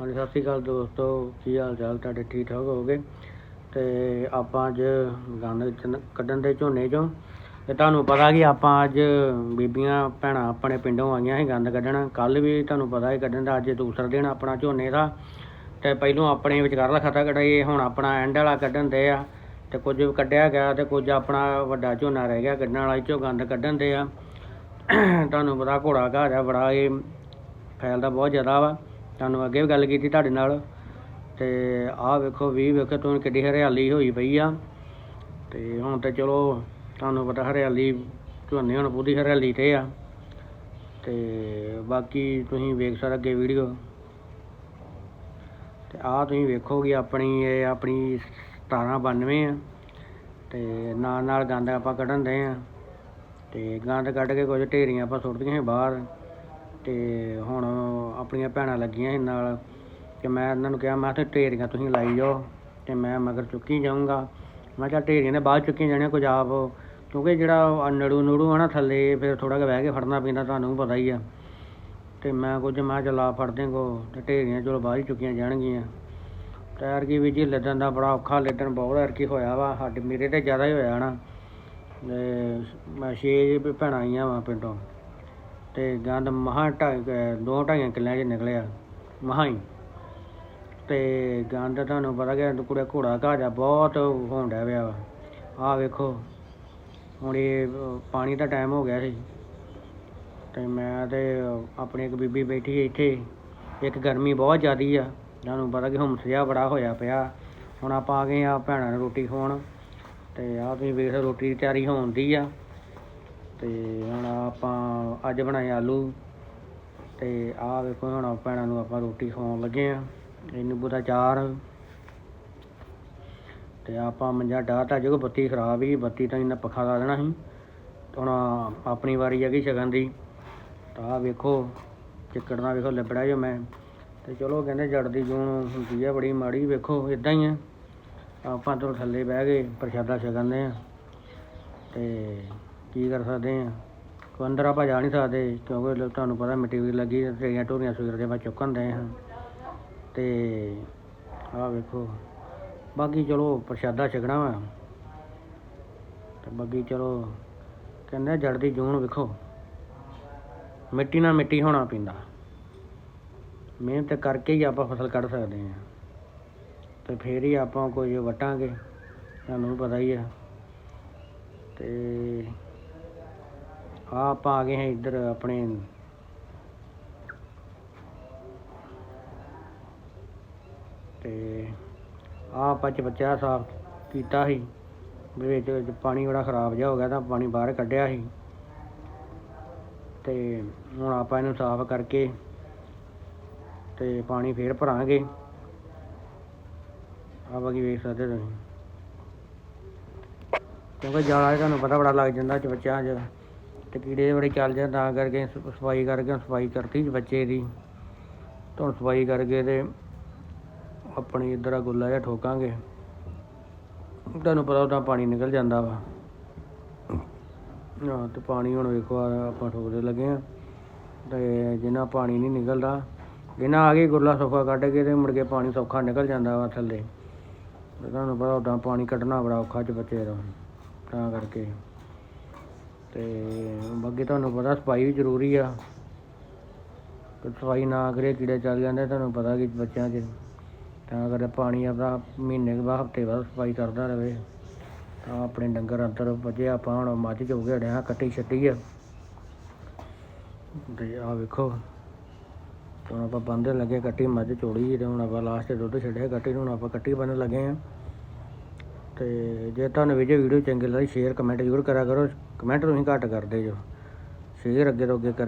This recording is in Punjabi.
ਹਾਂਜੀ, ਸਤਿ ਸ਼੍ਰੀ ਅਕਾਲ ਦੋਸਤੋ। ਕੀ ਹਾਲ ਚਾਲ ਤੁਹਾਡੇ ਠੀਕ ਠਾਕ ਹੋਗੇ ਤੇ ਆਪਾਂ ਅੱਜ ਗੰਦ ਕੱਢਣ ਦੇ ਝੋਨੇ ਚੋਂ। ਤੇ ਤੁਹਾਨੂੰ ਪਤਾ ਕਿ ਆਪਾਂ ਅੱਜ ਬੀਬੀਆਂ, ਭੈਣਾਂ ਆਪਣੇ ਪਿੰਡੋਂ ਆਈਆਂ ਸੀ ਗੰਦ ਕੱਢਣ। ਕੱਲ ਵੀ ਤੁਹਾਨੂੰ ਪਤਾ ਹੀ ਕੱਢਣ ਦਾ, ਅੱਜ ਦੂਸਰਾ ਦਿਨ ਆਪਣਾ ਝੋਨੇ ਦਾ। ਤੇ ਪਹਿਲੋਂ ਆਪਣੇ ਵਿਚਕਾਰਲਾ ਖਾਤਾ ਕਢਾਈਏ, ਹੁਣ ਆਪਣਾ ਐਂਡ ਵਾਲਾ ਕੱਢਣ ਦੇ ਆ। ਤੇ ਕੁਝ ਕੱਢਿਆ ਗਿਆ ਤੇ ਕੁਝ ਆਪਣਾ ਵੱਡਾ ਝੋਨਾ ਰਹਿ ਗਿਆ ਕੱਢਣ ਵਾਲਾ ਇਹ ਚੋਂ ਗੰਦ ਕੱਢਣ ਦੇ ਆ। ਤੁਹਾਨੂੰ ਪਤਾ ਘੋੜਾ ਘਾਹ ਦਾ ਬੜਾ ਇਹ ਫੈਲਦਾ ਬਹੁਤ ਜ਼ਿਆਦਾ ਵਾ। ਤੁਹਾਨੂੰ ਅੱਗੇ ਵੀ ਗੱਲ ਕੀਤੀ ਤੁਹਾਡੇ ਨਾਲ। ਤੇ ਆਹ ਵੇਖੋ ਵੀ ਵੇਖੋ ਤੁਹਾਨੂੰ ਕਿੱਡੀ ਹਰਿਆਲੀ ਹੋਈ ਪਈ ਆ। ਤੇ ਹੁਣ ਤੇ ਚਲੋ, ਤੁਹਾਨੂੰ ਪਤਾ ਹਰਿਆਲੀ, ਝੋਨੇ ਹੁਣ ਪੂਰੀ ਹਰਿਆਲੀ ਤੇ ਆ। ਤੇ ਬਾਕੀ ਤੁਸੀਂ ਵੇਖ ਸਕਦੇ ਅੱਗੇ ਵੀਡੀਓ। ਤੇ ਆਹ ਤੁਸੀਂ ਵੇਖੋਗੇ ਆਪਣੀ ਇਹ ਆਪਣੀ 1792 ਆ। ਤੇ ਨਾਲ ਨਾਲ ਗੰਦ ਆਪਾਂ ਕੱਢਣ ਦੇ ਆ। ਤੇ ਗੰਦ ਕੱਢ ਕੇ ਕੁਝ ਢੇਰੀਆਂ ਆਪਾਂ ਸੁੱਟਦੀਆਂ ਸੀ ਬਾਹਰ। ਤੇ ਹੁਣ ਆਪਣੀਆਂ ਭੈਣਾਂ ਲੱਗੀਆਂ ਸੀ ਨਾਲ ਤੇ ਮੈਂ ਇਹਨਾਂ ਨੂੰ ਕਿਹਾ, ਮੈਂ ਤੇ ਢੇਰੀਆਂ ਤੁਸੀਂ ਲਾਈ ਜਾਓ ਤੇ ਮੈਂ ਮਗਰ ਚੁੱਕੀ ਜਾਊਂਗਾ। ਮੈਂ ਕਿਹਾ, ਢੇਰੀਆਂ ਦੇ ਬਾਅਦ ਚੁੱਕੀਆਂ ਜਾਣੀਆਂ ਕੁਝ ਆਪ, ਕਿਉਂਕਿ ਜਿਹੜਾ ਨੜੂ ਨੜੂ ਆ ਨਾ ਥੱਲੇ, ਫਿਰ ਥੋੜਾ ਜਿਹਾ ਬਹਿ ਕੇ ਫੜਨਾ ਪੈਂਦਾ, ਤੁਹਾਨੂੰ ਪਤਾ ਹੀ ਆ। ਤੇ ਮੈਂ ਕੁਝ, ਮੈਂ ਚਲਾ ਫੜਦੇ ਕੋ ਤੇ ਢੇਰੀਆਂ ਚਲੋ ਬਾਹਰ ਹੀ ਚੁੱਕੀਆਂ ਜਾਣਗੀਆਂ। ਟਾਇਰ ਕੀ ਵੀ ਜੀ ਲੱਦਣ ਦਾ ਬੜਾ ਔਖਾ ਲੱਦਣ ਬਹੁਤ ਐਰ ਹੋਇਆ ਵਾ, ਸਾਡੇ ਮੇਰੇ ਤੇ ਜ਼ਿਆਦਾ ਹੀ ਹੋਇਆ ਨਾ। ਤੇ ਮੈਂ ਛੇ ਭੈਣਾਂ ਆਈਆਂ ਵਾ ਪਿੰਡੋਂ। ਤੇ ਗੰਦ ਮਹਾਂ ਢਾਈ ਦੋ ਢਾਈਆਂ ਕਿੱਲਿਆਂ 'ਚ ਨਿਕਲਿਆ, ਮਹਾਂ ਹੀ। ਤੇ ਗੰਦ ਤੁਹਾਨੂੰ ਪਤਾ ਕਿ ਕੁੜੇ ਘੋੜਾ ਘਾਹ ਦਾ ਬਹੁਤ ਹੋਣ ਡਿਆ ਪਿਆ ਵਾ। ਆਹ ਵੇਖੋ, ਹੁਣ ਇਹ ਪਾਣੀ ਦਾ ਟਾਈਮ ਹੋ ਗਿਆ ਸੀ। ਤੇ ਮੈਂ ਤੇ ਆਪਣੀ ਇੱਕ ਬੀਬੀ ਬੈਠੀ ਇੱਥੇ। ਇੱਕ ਗਰਮੀ ਬਹੁਤ ਜ਼ਿਆਦੀ ਆ। ਤੁਹਾਨੂੰ ਪਤਾ ਕਿ ਹੁਮਸ ਜਿਹਾ ਬੜਾ ਹੋਇਆ ਪਿਆ। ਹੁਣ ਆਪਾਂ ਆ ਗਏ ਆ, ਭੈਣਾਂ ਨੂੰ ਰੋਟੀ ਖਵਾਉਣ। ਤੇ ਆਹ ਤੁਸੀਂ ਵੇਖ ਰੋਟੀ ਦੀ ਤਿਆਰੀ ਹੋਣ ਦੀ ਆ। ਤੇ ਹੁਣ ਆਪਾਂ ਅੱਜ ਬਣਾਏ ਆਲੂ ਤੇ ਆਹ ਵੇਖੋ ਹੁਣ ਭੈਣਾਂ ਨੂੰ ਆਪਾਂ ਰੋਟੀ ਖਵਾਉਣ ਲੱਗੇ ਆ ਇਹ ਨਿੰਬੂ ਦਾ ਚਾਰ ਤੇ ਆਪਾਂ ਮੰਜਾ ਡਾਹਤਾ ਜੋ ਬੱਤੀ ਖਰਾਬ ਹੀ ਬੱਤੀ ਤਾਂ ਇਹਨਾਂ ਪੱਖਾ ਲਾ ਦੇਣਾ ਸੀ। ਹੁਣ ਆਪਣੀ ਵਾਰੀ ਆ ਗਈ ਸ਼ਗਨ ਦੀ। ਤਾਂ ਆਹ ਵੇਖੋ ਚਿੱਕੜ ਦਾ ਵੇਖੋ ਲੱਭੜਾ ਜੋ ਮੈਂ। ਤੇ ਚਲੋ ਕਹਿੰਦੇ ਜੜ ਦੀ ਜੂਨ ਹੁੰਦੀ ਆ, ਬੜੀ ਮਾੜੀ, ਵੇਖੋ ਇਦਾਂ ਹੀ ਆ। ਆਪਾਂ ਤੋਂ ਥੱਲੇ ਬਹਿ ਗਏ, ਪ੍ਰਸ਼ਾਦਾ ਛਕਣਦੇ ਆ। ਤੇ ਕੀ ਕਰ ਸਕਦੇ ਆ? ਕੋ ਅੰਦਰ ਆਪਾਂ ਜਾ ਨਹੀਂ ਸਕਦੇ, ਕਿਉਂਕਿ ਲ- ਤੁਹਾਨੂੰ ਪਤਾ ਮਿੱਟੀ ਲੱਗੀ ਤੇ ਟਰੇਆਂ ਟੋਰੀਆਂ ਸਵੇਰ ਦੇ ਆਪਾਂ ਚੁੱਕਣ ਦੇ ਹਾਂ। ਤੇ ਆਹ ਵੇਖੋ, ਬਾਕੀ ਚਲੋ ਪ੍ਰਸ਼ਾਦਾ ਛਕਣਾ ਵਾ। ਤੇ ਬਾਕੀ ਚਲੋ ਕਹਿੰਦੇ ਜੜਦੀ ਜੂਨ ਵੇਖੋ। ਮਿੱਟੀ ਨਾਲ ਮਿੱਟੀ ਹੋਣਾ ਪੈਂਦਾ। ਮਿਹਨਤ ਕਰਕੇ ਹੀ ਆਪਾਂ ਫਸਲ ਕੱਢ ਸਕਦੇ ਹਾਂ। ਤੇ ਫੇਰ ਹੀ ਆਪਾਂ ਕੁਝ ਵਟਾਂਗੇ, ਤੁਹਾਨੂੰ ਵੀ ਪਤਾ ਹੀ ਆ। ਤੇ ਆ ਆਪਾਂ ਆ ਗਏ ਹਾਂ ਇੱਧਰ ਆਪਣੇ। ਤੇ ਆ ਆਪਾਂ ਚਬੱਚਾ ਸਾਫ਼ ਕੀਤਾ ਸੀ, ਵੀ ਵਿੱਚ ਵਿੱਚ ਪਾਣੀ ਬੜਾ ਖਰਾਬ ਜਿਹਾ ਹੋ ਗਿਆ ਤਾਂ ਪਾਣੀ ਬਾਹਰ ਕੱਢਿਆ ਸੀ। ਤੇ ਹੁਣ ਆਪਾਂ ਇਹਨੂੰ ਸਾਫ਼ ਕਰਕੇ ਤੇ ਪਾਣੀ ਫੇਰ ਭਰਾਂਗੇ। ਆਪਾਂ ਕੀ ਵੇਖ ਸਕਦੇ ਤੁਸੀਂ। ਕਿਉਂਕਿ ਜਾਲਾ ਤੁਹਾਨੂੰ ਪਤਾ ਬੜਾ ਲੱਗ ਜਾਂਦਾ ਚ ਬੱਚਿਆਂ 'ਚ। ਤੇ ਕੀੜੇ ਬੜੇ ਚੱਲ ਜਾਂਦੇ ਤਾਂ ਕਰਕੇ ਸਫ਼ਾਈ ਕਰਕੇ ਹੁਣ ਸਫ਼ਾਈ ਕਰਤੀ ਸੀ ਬੱਚੇ ਦੀ। ਤੇ ਹੁਣ ਸਫ਼ਾਈ ਕਰਕੇ ਤੇ ਆਪਣੀ ਇੱਧਰ ਆ ਗੁੱਲਾ ਜਿਹਾ ਠੋਕਾਂਗੇ। ਤੁਹਾਨੂੰ ਪਤਾ ਉਹਦਾ ਪਾਣੀ ਨਿਕਲ ਜਾਂਦਾ ਵਾ। ਹਾਂ, ਤੇ ਪਾਣੀ ਹੁਣ ਵੇਖੋ ਆਪਾਂ ਠੋਕਦੇ ਲੱਗੇ ਆ ਤੇ ਜਿੰਨਾ ਪਾਣੀ ਨਹੀਂ ਨਿਕਲਦਾ, ਜਿੰਨਾ ਆ ਗਈ ਗੁਰਲਾ ਸੌਖਾ ਕੱਢ ਕੇ ਤੇ ਮੁੜ ਕੇ ਪਾਣੀ ਸੌਖਾ ਨਿਕਲ ਜਾਂਦਾ ਵਾ ਥੱਲੇ। ਤੇ ਤੁਹਾਨੂੰ ਪਤਾ ਉਦਾਂ ਪਾਣੀ ਕੱਢਣਾ ਬੜਾ ਔਖਾ ਚ ਬੱਚੇ ਦਾ, ਤਾਂ ਕਰਕੇ। ਤੇ ਬਾਕੀ ਤੁਹਾਨੂੰ ਪਤਾ ਸਫ਼ਾਈ ਵੀ ਜ਼ਰੂਰੀ ਆ। ਸਫ਼ਾਈ ਨਾ ਕਰੇ ਕੀੜੇ ਚੱਲ ਜਾਂਦੇ ਤੁਹਾਨੂੰ ਪਤਾ ਕਿ ਬੱਚਿਆਂ 'ਚ। ਤਾਂ ਕਰਕੇ ਪਾਣੀ ਆਪਣਾ ਮਹੀਨੇ ਬਾਅਦ, ਹਫ਼ਤੇ ਬਾਅਦ ਸਫ਼ਾਈ ਕਰਦਾ ਰਹੇ ਤਾਂ ਆਪਣੇ ਡੰਗਰ ਅੰਦਰ ਵੱਜੇ, ਆਪਾਂ ਹੁਣ ਮੱਝ ਚੋਗੇ ਹੜੇ ਹਾਂ ਕੱਟੀ ਛੱਟੀ ਆ। ਤੇ ਆ ਵੇਖੋ, ਹੁਣ ਆਪਾਂ ਬੰਦੇ ਲੱਗੇ ਕੱਟੀ ਮੱਝ ਚੋੜੀ ਤੇ ਹੁਣ ਆਪਾਂ ਲਾਸਟ ਦੁੱਧ ਛੱਡਿਆ ਕੱਟੀ ਨੂੰ, ਹੁਣ ਆਪਾਂ ਕੱਟੀ ਬੰਨ੍ਹਣ ਲੱਗੇ ਆ। ਤੇ ਜੇ ਤੁਹਾਨੂੰ ਵੀ ਜੇ ਵੀਡੀਓ ਚੰਗੀ ਲੱਗੀ ਸ਼ੇਅਰ ਕਮੈਂਟ ਜ਼ਰੂਰ ਕਰਿਆ ਕਰੋ। ਕਮੈਂਟ ਤੁਸੀਂ ਘੱਟ ਕਰਦੇ ਜੋ। ਸ਼ੇਅਰ ਅੱਗੇ ਤੋਂ ਅੱਗੇ ਕਰ।